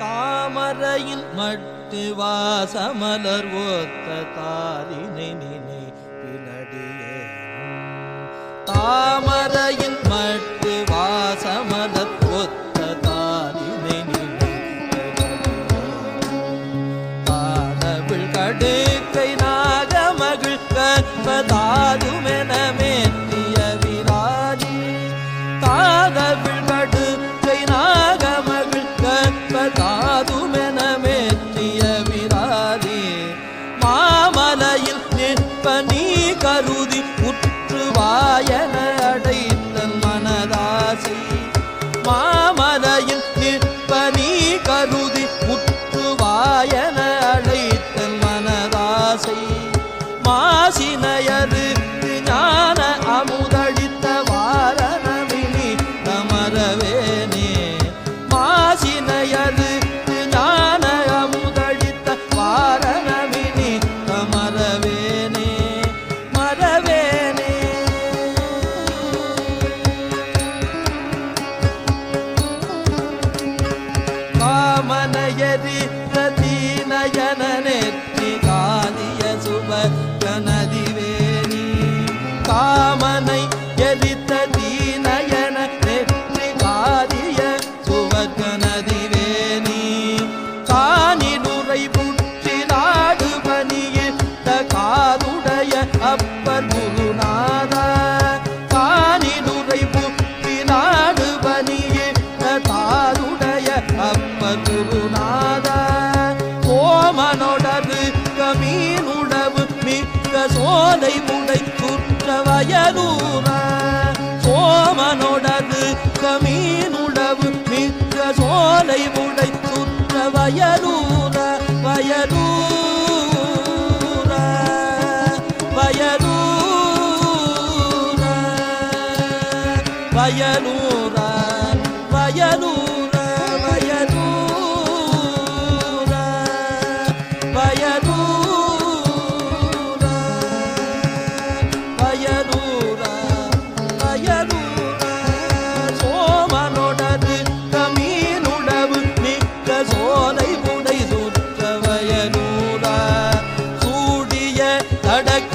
தாமரையில் மட்டு வாசமலர் ஒத்த தாரினை நினை பினடியே தாம வாயன அடைத்தல் மனதாசி மா பிரதீனயன நெற்றி காலிய சுப கனதிவேணி காமனை எரித்த தீனயன நெற்றி காலிய சுவர்கனதிவேணி காணிடுரை புற்றி நாடு பணியிட்ட காதுடைய அப்பர் குருநாதா காணிடுரை புற்றி நாடு பணியிட்ட தாருடைய அப்பர் குருநாத சோலை முடை குற்ற வயலூர சோமனோடது கமீனுடவு மிக்க சோலை முடை சுற்ற வயலூர வயலூர வயலூர வயலூர धड़क